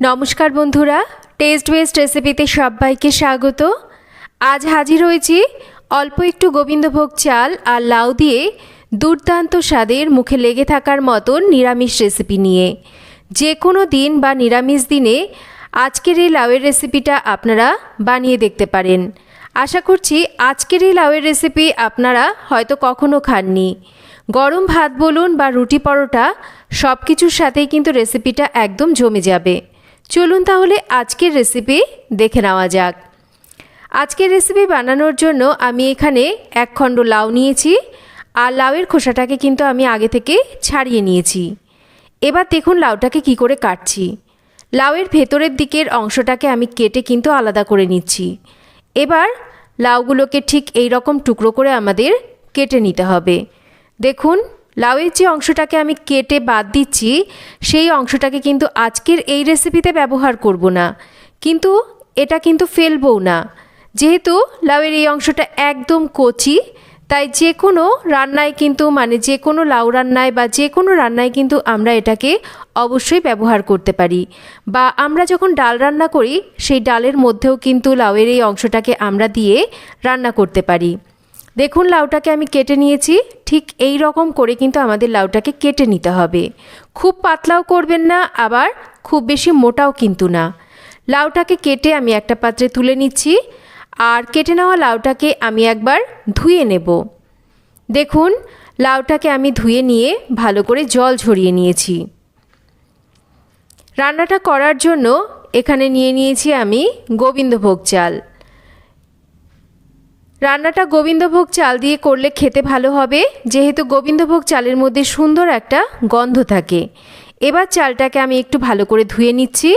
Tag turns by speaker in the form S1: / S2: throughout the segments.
S1: নমস্কার বন্ধুরা test West রেসিপিতে সবাইকে স্বাগত। আজ হাজির হয়েছি অল্প একটু গোবিন্দভোগ চাল আর লাউ দিয়ে দুর্দান্ত স্বাদের মুখে লেগে থাকার মতন নিরামিষ রেসিপি নিয়ে। যে কোনো দিন বা নিরামিষ দিনে আজকের এই লাউয়ের রেসিপিটা আপনারা বানিয়ে দেখতে পারেন। আশা করছি আজকের এই লাউয়ের রেসিপি আপনারা হয়তো কখনো খাননি। গরম ভাত বলুন বা রুটি পরোটা সব কিছুর সাথেই কিন্তু রেসিপিটা একদম জমে যাবে। চলুন তাহলে আজকের রেসিপি দেখে নেওয়া যাক। আজকের রেসিপি বানানোর জন্য আমি এখানে এক খণ্ড লাউ নিয়েছি, আর লাউয়ের খোসাটাকে কিন্তু আমি আগে থেকে ছাড়িয়ে নিয়েছি। এবার দেখুন লাউটাকে কি করে কাটছি। লাউয়ের ভেতরের দিকের অংশটাকে আমি কেটে কিন্তু আলাদা করে নিচ্ছি। এবার লাউগুলোকে ঠিক এই রকম টুকরো করে আমাদের কেটে নিতে হবে। দেখুন লাউয়ের যে অংশটাকে আমি কেটে বাদ দিচ্ছি, সেই অংশটাকে কিন্তু আজকের এই রেসিপিতে ব্যবহার করব না। কিন্তু এটা কিন্তু ফেলবও না। যেহেতু লাউয়ের এই অংশটা একদম কচি, তাই যে কোনো রান্নায় কিন্তু মানে যে কোনো লাউ রান্নায় বা যে কোনো রান্নায় কিন্তু আমরা এটাকে অবশ্যই ব্যবহার করতে পারি। বা আমরা যখন ডাল রান্না করি, সেই ডালের মধ্যেও কিন্তু লাউয়ের এই অংশটাকে আমরা দিয়ে রান্না করতে পারি। দেখুন লাউটাকে আমি কেটে নিয়েছি, ঠিক এই রকম করে কিন্তু আমাদের লাউটাকে কেটে নিতে হবে। খুব পাতলাও করবেন না, আবার খুব বেশি মোটাও কিন্তু না। লাউটাকে কেটে আমি একটা পাত্রে তুলে নিচ্ছি, আর কেটে নেওয়া লাউটাকে আমি একবার ধুয়ে নেব। দেখুন, লাউটাকে আমি ধুয়ে নিয়ে ভালো করে জল ঝরিয়ে নিয়েছি। রান্নাটা করার জন্য এখানে নিয়ে নিয়েছি আমি গোবিন্দভোগ চাল। রান্নাটা গোবিন্দভোগ চাল দিয়ে করলে খেতে ভালো হবে, যেহেতু গোবিন্দভোগ চালের মধ্যে সুন্দর একটা গন্ধ থাকে। এবার চালটাকে আমি একটু ভালো করে ধুয়ে নিচ্ছি।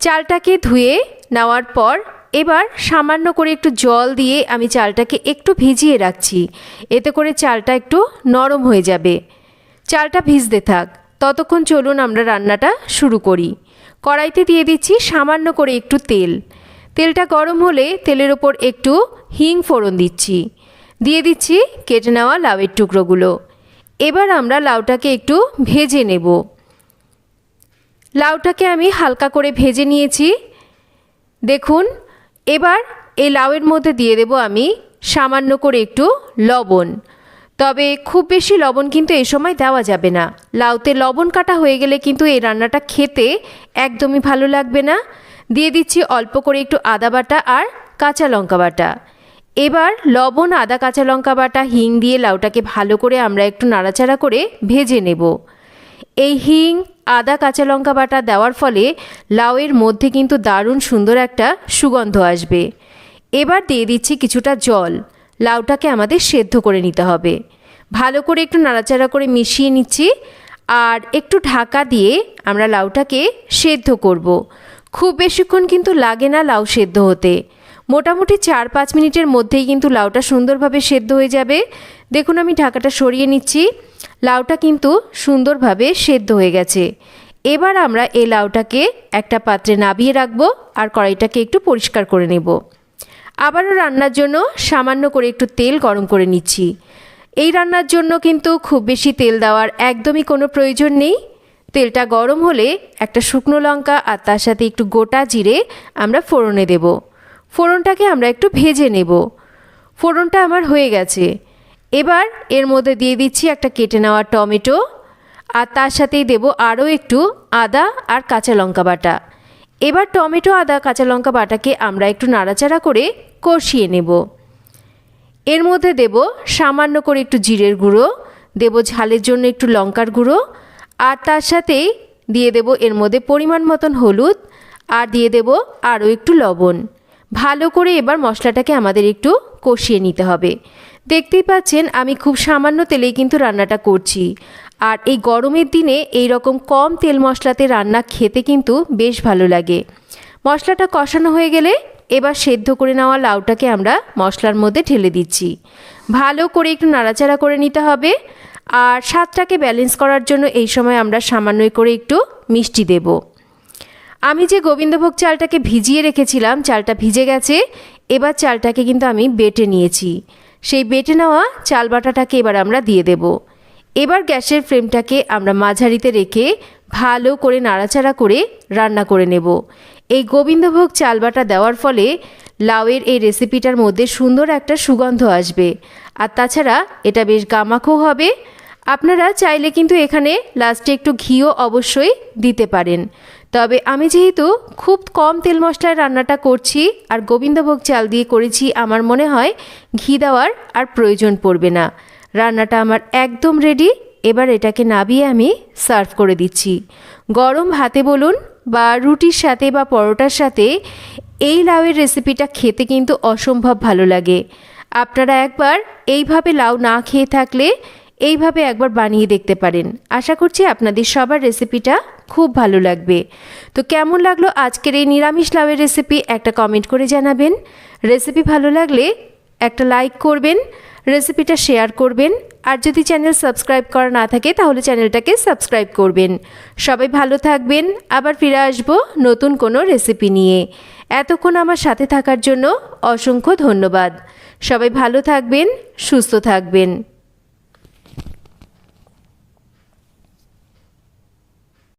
S1: চালটাকে ধুয়ে নেওয়ার পর এবার সামান্য করে একটু জল দিয়ে আমি চালটাকে একটু ভিজিয়ে রাখছি। এতে করে চালটা একটু নরম হয়ে যাবে। চালটা ভিজতে থাক। ততক্ষণ চলুন আমরা রান্নাটা শুরু করি। কড়াইতে দিয়ে দিচ্ছি সামান্য করে একটু তেল। তেলটা গরম হলে তেলের ওপর একটু হিং ফোড়ন দিচ্ছি। দিয়ে দিচ্ছি কেটে নেওয়া লাউয়ের টুকরোগুলো। এবার আমরা লাউটাকে একটু ভেজে নেব। লাউটাকে আমি হালকা করে ভেজে নিয়েছি। দেখুন, এবার এই লাউয়ের মধ্যে দিয়ে দেব আমি সামান্য করে একটু লবণ। তবে খুব বেশি লবণ কিন্তু এই সময় দেওয়া যাবে না। লাউতে লবণ কাটা হয়ে গেলে কিন্তু এই রান্নাটা খেতে একদমই ভালো লাগবে না। দিয়ে দিচ্ছি অল্প করে একটু আদা বাটা আর কাঁচা লঙ্কা বাটা। এবার লবণ, আদা, কাঁচা লঙ্কা বাটা, হিং দিয়ে লাউটাকে ভালো করে আমরা একটু নাড়াচাড়া করে ভেজে নেব। এই হিং, আদা, কাঁচা লঙ্কা বাটা দেওয়ার ফলে লাউয়ের মধ্যে কিন্তু দারুণ সুন্দর একটা সুগন্ধ আসবে। এবার দিয়ে দিচ্ছি কিছুটা জল। লাউটাকে আমাদের সেদ্ধ করে নিতে হবে। ভালো করে একটু নাড়াচাড়া করে মিশিয়ে নিচ্ছি আর একটু ঢাকা দিয়ে আমরা লাউটাকে সেদ্ধ করব। খুব বেশিক্ষণ কিন্তু লাগে না লাউ সেদ্ধ হতে। মোটামুটি চার পাঁচ মিনিটের মধ্যেই কিন্তু লাউটা সুন্দরভাবে সেদ্ধ হয়ে যাবে। দেখুন, আমি ঢাকাটা সরিয়ে নিচ্ছি। লাউটা কিন্তু সুন্দরভাবে সেদ্ধ হয়ে গেছে। এবার আমরা এই লাউটাকে একটা পাত্রে নাবিয়ে রাখব আর কড়াইটাকে একটু পরিষ্কার করে নেব। আবারও রান্নার জন্য সামান্য করে একটু তেল গরম করে নিচ্ছি। এই রান্নার জন্য কিন্তু খুব বেশি তেল দেওয়ার একদমই কোনো প্রয়োজন নেই। তেলটা গরম হলে একটা শুকনো লঙ্কা আর তার সাথে একটু গোটা জিরে আমরা ফোড়নে দেব। ফোড়নটাকে আমরা একটু ভেজে নেব। ফোড়নটা আমার হয়ে গেছে। এবার এর মধ্যে দিয়ে দিচ্ছি একটা কেটে নেওয়া টমেটো আর তার সাথেই দেব আরও একটু আদা আর কাঁচা লঙ্কা বাটা। এবার টমেটো, আদা, কাঁচা লঙ্কা বাটাকে আমরা একটু নাড়াচাড়া করে কষিয়ে নেব। এর মধ্যে দেব সামান্য করে একটু জিরের গুঁড়ো, দেব ঝালের জন্য একটু লঙ্কার গুঁড়ো আর তার সাথেই দিয়ে দেব এর মধ্যে পরিমাণ মতন হলুদ, আর দিয়ে দেব আরও একটু লবণ। ভালো করে এবার মশলাটাকে আমাদের একটু কষিয়ে নিতে হবে। দেখতেই পাচ্ছেন, আমি খুব সামান্য তেলেই কিন্তু রান্নাটা করছি। আর এই গরমের দিনে এই রকম কম তেল মশলাতে রান্না খেতে কিন্তু বেশ ভালো লাগে। মশলাটা কষানো হয়ে গেলে এবার সেদ্ধ করে নেওয়া লাউটাকে আমরা মশলার মধ্যে ঢেলে দিচ্ছি। ভালো করে একটু নাড়াচাড়া করে নিতে হবে। আর স্বাদটাকে ব্যালেন্স করার জন্য এই সময় আমরা সামান্য করে একটু মিষ্টি দেব। আমি যে গোবিন্দভোগ চালটাকে ভিজিয়ে রেখেছিলাম, চালটা ভিজে গেছে, এবার চালটাকে কিন্তু আমি বেটে নিয়েছি। সেই বেটে নেওয়া চাল বাটাটাকে এবার আমরা দিয়ে দেব। এবার গ্যাসের ফ্লেমটাকে আমরা মাঝারিতে রেখে ভালো করে নাড়াচাড়া করে রান্না করে নেব। এই গোবিন্দভোগ চালবাটা দেওয়ার ফলে লাউয়ের এই রেসিপিটার মধ্যে সুন্দর একটা সুগন্ধ আসবে। আর তাছাড়া এটা বেশ গামাখো হবে আপনারা চাইলে কিন্তু এখানে লাস্টে একটু ঘিও অবশ্যই দিতে পারেন। তবে আমি যেহেতু খুব কম তেল মশলায় রান্নাটা করছি আর গোবিন্দভোগ চাল দিয়ে করেছি, আমার মনে হয় ঘি দেওয়ার আর প্রয়োজন পড়বে না। রান্নাটা আমার একদম রেডি এবার এটাকে নাবিয়ে আমি সার্ভ করে দিচ্ছি। গরম ভাতে বলুন বা রুটির সাথে বা পরোটার সাথে এই লাউয়ের রেসিপিটা খেতে কিন্তু অসম্ভব ভালো লাগে। আপনারা একবার এইভাবে লাউ না খেয়ে থাকলে এইভাবে একবার বানিয়ে দেখতে পারেন। আশা করছি আপনাদের সবার রেসিপিটা খুব ভালো লাগবে। তো কেমন লাগল আজকের এই নিরামিষ লাউয়ের রেসিপি একটা কমেন্ট করে জানাবেন। রেসিপি ভালো লাগলে একটা লাইক করবেন, রেসিপিটা শেয়ার করবেন, আর যদি চ্যানেল সাবস্ক্রাইব করা না থাকে তাহলে চ্যানেলটাকে সাবস্ক্রাইব করবেন। সবাই ভালো থাকবেন, আবার ফিরে আসব নতুন কোনো রেসিপি নিয়ে। এতক্ষণ আমার সাথে থাকার জন্য অসংখ্য ধন্যবাদ। সবাই ভালো থাকবেন, সুস্থ থাকবেন।